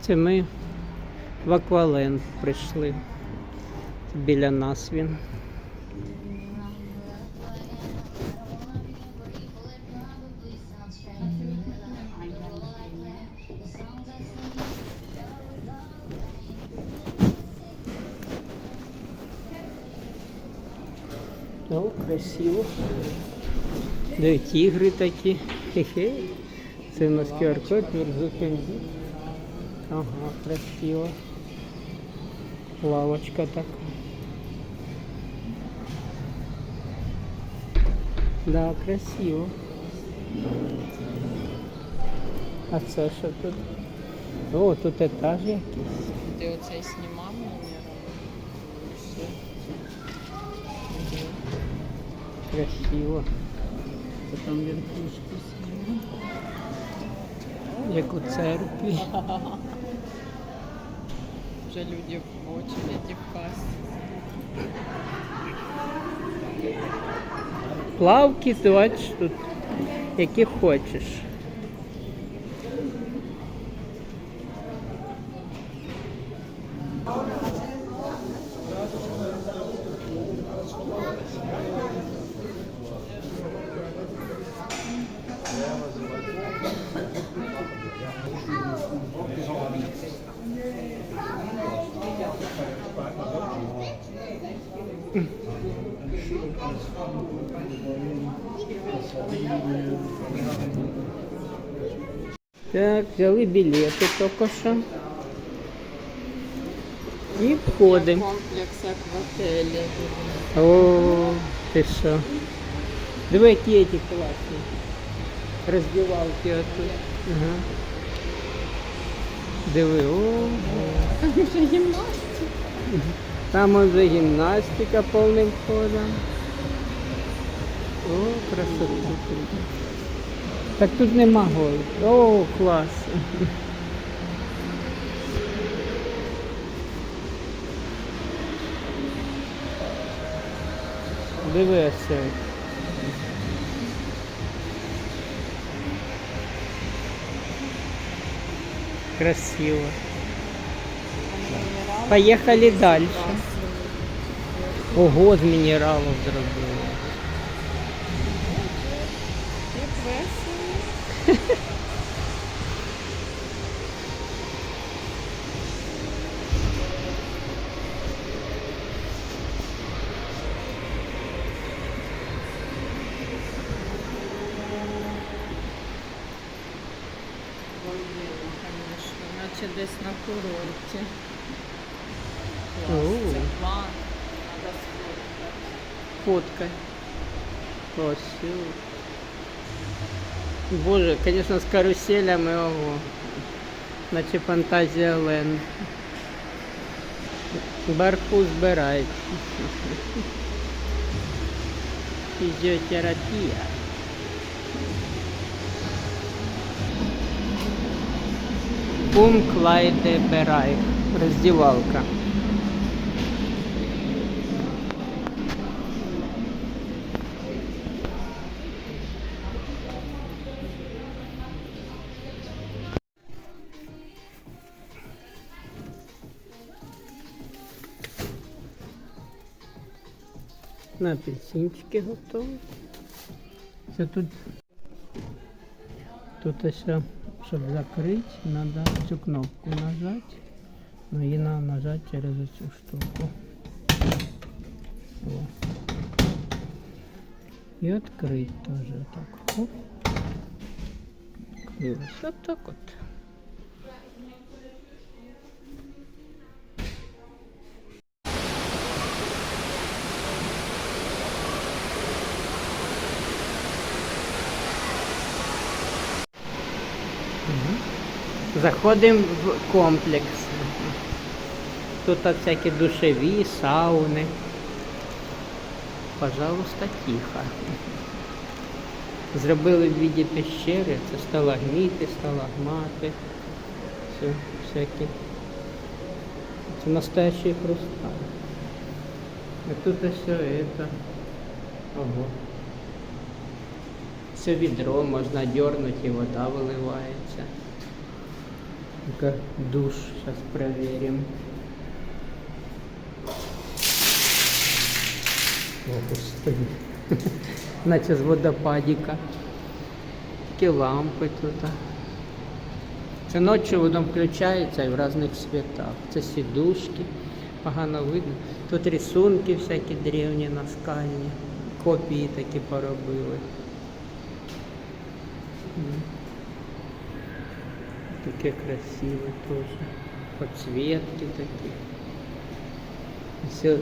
Це ми в Акваленд прийшли. Біля нас він. О, красиво. Де тігри такі. Хе-хе. Це у нас QR-код, Мірзукенді. Ага, красиво. Лавочка така. Да, красиво. А це що тут? О, тут етаж якийсь. Ти оцей знімав мені? Красиво. Потім верхушку знімав. Як у церкві. Вже люди в очереді в касі. Плавки, ти бачиш тут, які хочеш. Так, взяли білети тільки що. І входимо. Комплекс як в отелі. О, ти що? Диви, які ці класні. Роздівалки отут. Ага. Диви, о. Там вже гімнастика. Там уже гімнастика повним ходом. О, красота. Так тут нема голів. О, клас. Дивися. Красиво. Поїхали далі. Ого, з мінералів зробили. наче десь на курорті. Клас, О. це план. Надо сфоткати. Фоткай. Ось. всё. Боже, конечно, з каруселями ого. Наче фантазія Ленд. Барху збирають. Фізіотерапія. Пум Клайде Берайх. Роздівалка. На апельсинчики готові. Це тут, тут ось, щоб закрити, треба цю кнопку нажати. Ну, її треба нажати через цю штуку. О. І відкрити теж так. Оп. Крилось. Так от. Заходимо в комплекс. Тут всякі душеві, сауни. Пожалуйста, тихо. Зробили в віді пещери, це сталагміти, сталагмати. Все, всякі. Це настоящий хрусталь. А тут все это. Ого. Це відро можна дернути і вода виливається. Ну-ка, душ зараз перевіримо. О, господи. Наче з водопадіка. Такі лампи тут. Це ночі воно включається і в різних світах. Це сідушки, погано видно. Тут рисунки всякі древні наскальні, копії такі поробили. Таке красиве теж. Подсветки такі. Все.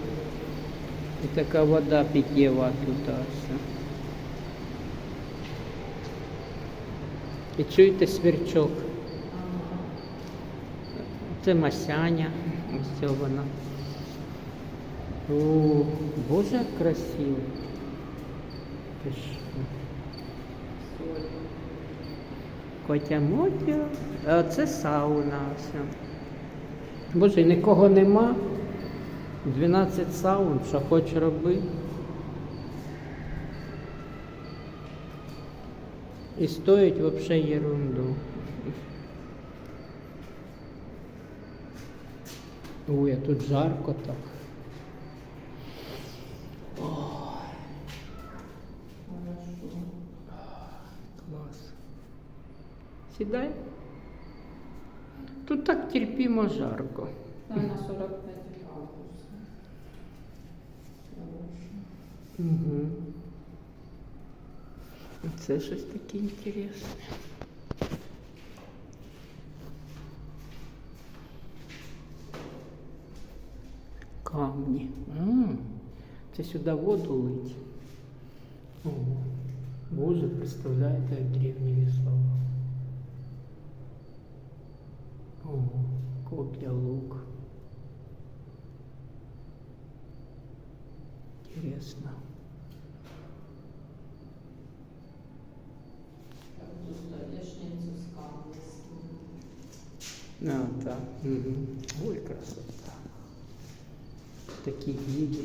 І така вода питєва тут. І чуєте сверчок? Це масяня. Ось це вона. О, Боже, красиво. Ти що? Котя Мотя. Це сауна. Боже, нікого нема. 12 саун, що хоч роби. І стоїть взагалі ерунду. Ой, а тут жарко так. Сідай. Тут так терпімо жарко. Там на 45 градусів. Угу. Це щось таке інтересне. Камні. М, Це сюди воду лить. О, Боже, представляєте, як древні А, так. Угу. Ой, красота. Такі види.